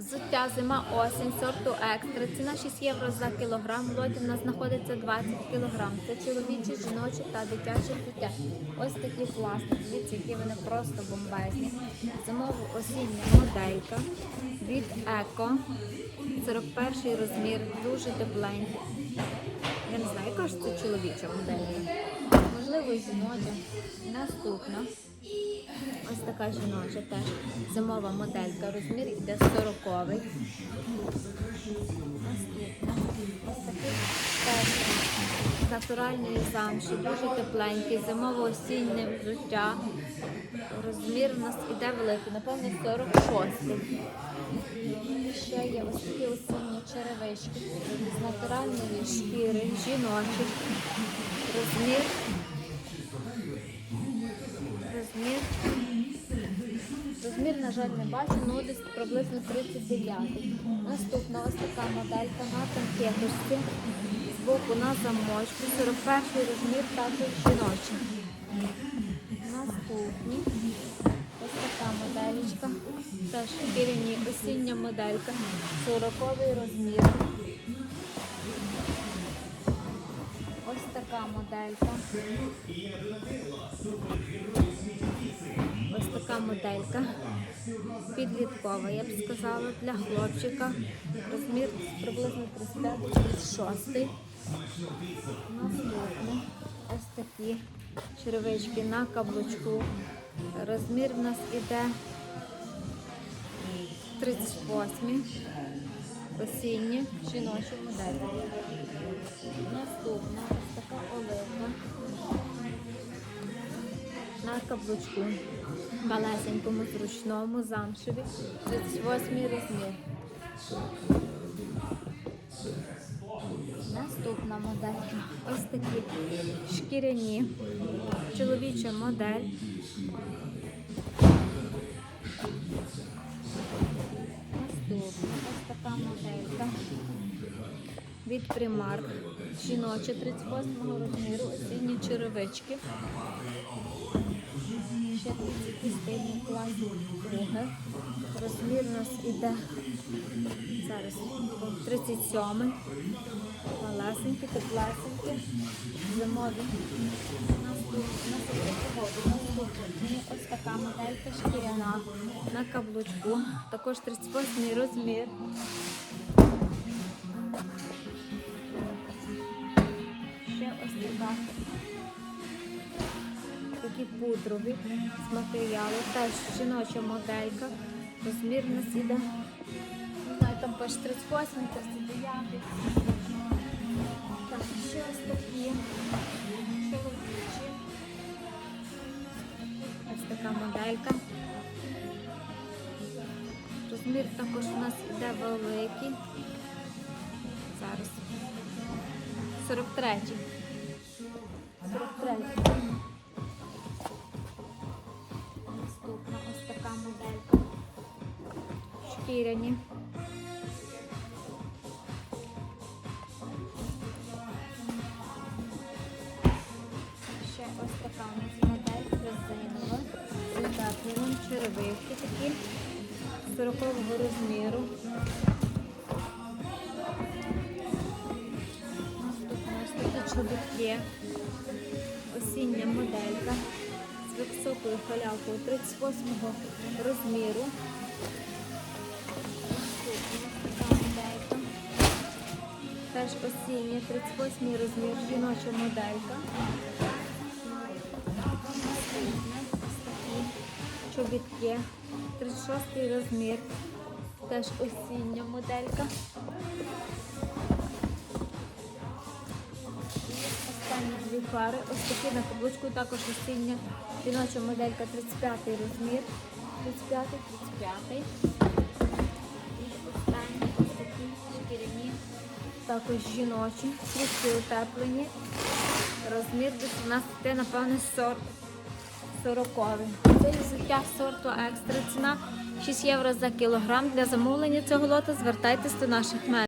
Взуття зима осінь сорту екстра. Ціна 6 євро за кілограм. Лоті в нас знаходиться 20 кілограм. Це чоловічі, жіночі та дитячі взуття. Ось такі класні. Дивіться, які вони просто бомбезні. Зимово осіння моделька від Еко. 41 розмір, дуже тепленький. Я не знаю, яка ж це чоловіча модель. Можливо, жіноча. Наступна. Ось така жіноча теж зимова моделька. Розмір йде 40-й. Ось такий з натуральної замші, дуже тепленький, зимово-осіннє взуття. Розмір у нас іде великий, напевно, 46-й. Ще є ось такі осінні черевички з натуральної шкіри, жіночі. Розмір. Розмір. Розмір, на жаль, не бачу, ну десь приблизно 39. Наступна ось така моделька на танкеточці. Збоку на замочку. 41 розмір також жіночий. Наступні. Ось така моделька. Теж осіння моделька. 40 розмір. Ось така моделька. Ось така моделька. Підліткова, я б сказала, для хлопчика. Розмір приблизно 35-36. Наступне. Ось такі черевички на каблучку. Розмір в нас іде 38. Осінні жіночі моделі. Наступна ось така оливка на каблучку. Малесенькому зручному замшеві. 38 розмір. Наступна модель. Ось такі шкіряні. Чоловіча модель. Від Primark. Жіноча 38 розміру, осінні черевички. Ще такі стильні класні. Розмір у нас іде зараз 37 малесенькі, теплесенькі, зимові. Ось така моделька шкіряна на каблучку. Також 38 розмір. Ще ось така. Такі пудрові з матеріалу. Теж жіноча моделька. Розмір нас іде. Не знаю, там пише 38, 39. Так, ще ось такі чоловічі. Ось така моделька. Розмір також у нас іде великий. 43. 43. Наступна ось така моделька. Шкіряні. Ще ось така у нас модель резинова. З утепленням черевики такі 40 розміру. Чобітки. Осіння моделька з високою халявкою 38 розміру. Теж осіння, 38 розмір, жіноча моделька. Чобітки, 36 розмір, теж осіння моделька. Останні дві пари, ось такі на каблучку, також осіння, жіноча моделька, 35 розмір, 35, 35. І останні ось такі шкіряні, також жіночі, трішки утеплені. Розмір десь у нас йде, напевне, 40. 40. Це взуття сорту екстра. Ціна 6 євро за кілограм. Для замовлення цього лота звертайтесь до наших менеджерів.